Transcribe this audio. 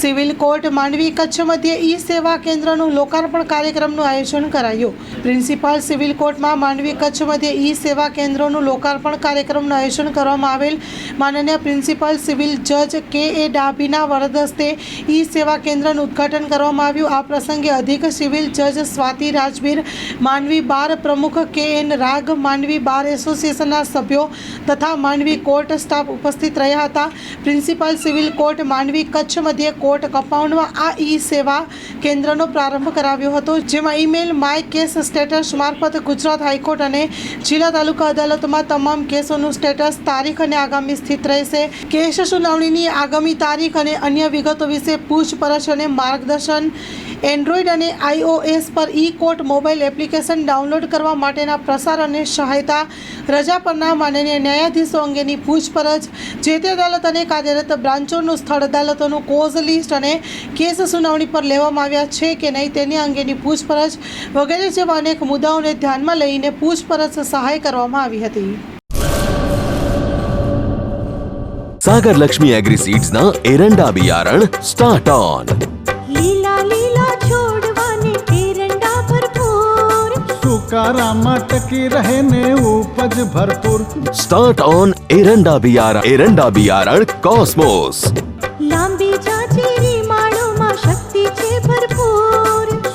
Civil court Mandvi Kutch મધ્યે ઈ સેવા કેન્દ્રનું લોકાર્પણ કાર્યક્રમનું આયોજન કરાયું. પ્રિન્સિપાલ સિવિલ કોર્ટમાં માંડવી કચ્છ મધ્યે ઈ સેવા કેન્દ્રોનું લોકાર્પણ કાર્યક્રમનું આયોજન કરવામાં આવેલ. માનનીય પ્રિન્સિપાલ સિવિલ જજ કે. એ. ડાભીના વરદસ્તે ઈ સેવા કેન્દ્રનું ઉદ્ઘાટન કરવામાં આવ્યું. આ પ્રસંગે અધિક સિવિલ જજ સ્વાતિ રાજબીર માંડવી બાર પ્રમુખ કે. એન. રાગ, માંડવી બાર એસોસિએશનના સભ્યો તથા માંડવી કોર્ટ સ્ટાફ ઉપસ્થિત રહ્યા હતા. Principal civil court Mandvi Kutch મધ્યે કોર્ટ કમ્પાઉન્ડમાં આ ઈ સેવા કેન્દ્રનો પ્રારંભ કરાવ્યો હતો, જેમાં ઈમેલ માય કેસ સ્ટેટસ મારફત ગુજરાત હાઈકોર્ટ અને જિલ્લા તાલુકા અદાલતમાં તમામ કેસોનું સ્ટેટસ, તારીખ અને આગામી સ્થિત રહેશે. કેસ સુનાવણીની આગામી તારીખ અને અન્ય વિગતો વિશે પૂછપરછ અને માર્ગદર્શન એન્ડ્રોઈડ અને આઈઓએસ પર e court mobile application download કરવા માટેના પ્રસાર અને સહાયતા, રજા પરના માનનીય ન્યાયાધીશો અંગેની પૂછપરછ, જે તે અદાલત અને કાર્યરત બ્રાન્ચોનું સ્થળ અદાલતોનું કોઝ લિસ્ટ અને કેસ સુનાવણી પર લેવામાં આવ્યા છે કે નહીં તેની અંગેની પૂછપરછ વગેરે જેવા અનેક મુદ્દાઓને ધ્યાનમાં લઈને પૂછપરછ સહાય કરવામાં આવી હતી. સાગર લક્ષ્મી એગ્રી સીડ્સ ના એરંડા બિયારણ સ્ટાર્ટ ઓન. લીલા લીલા છોડવાને એરંડા ભરપૂર. સુકારામાં ટકી રહે ને ઉપજ ભરપૂર. સ્ટાર્ટ ઓન એરંડા બિયારણ એરંડા બિયારણ કોસ્મોસ. લાંબી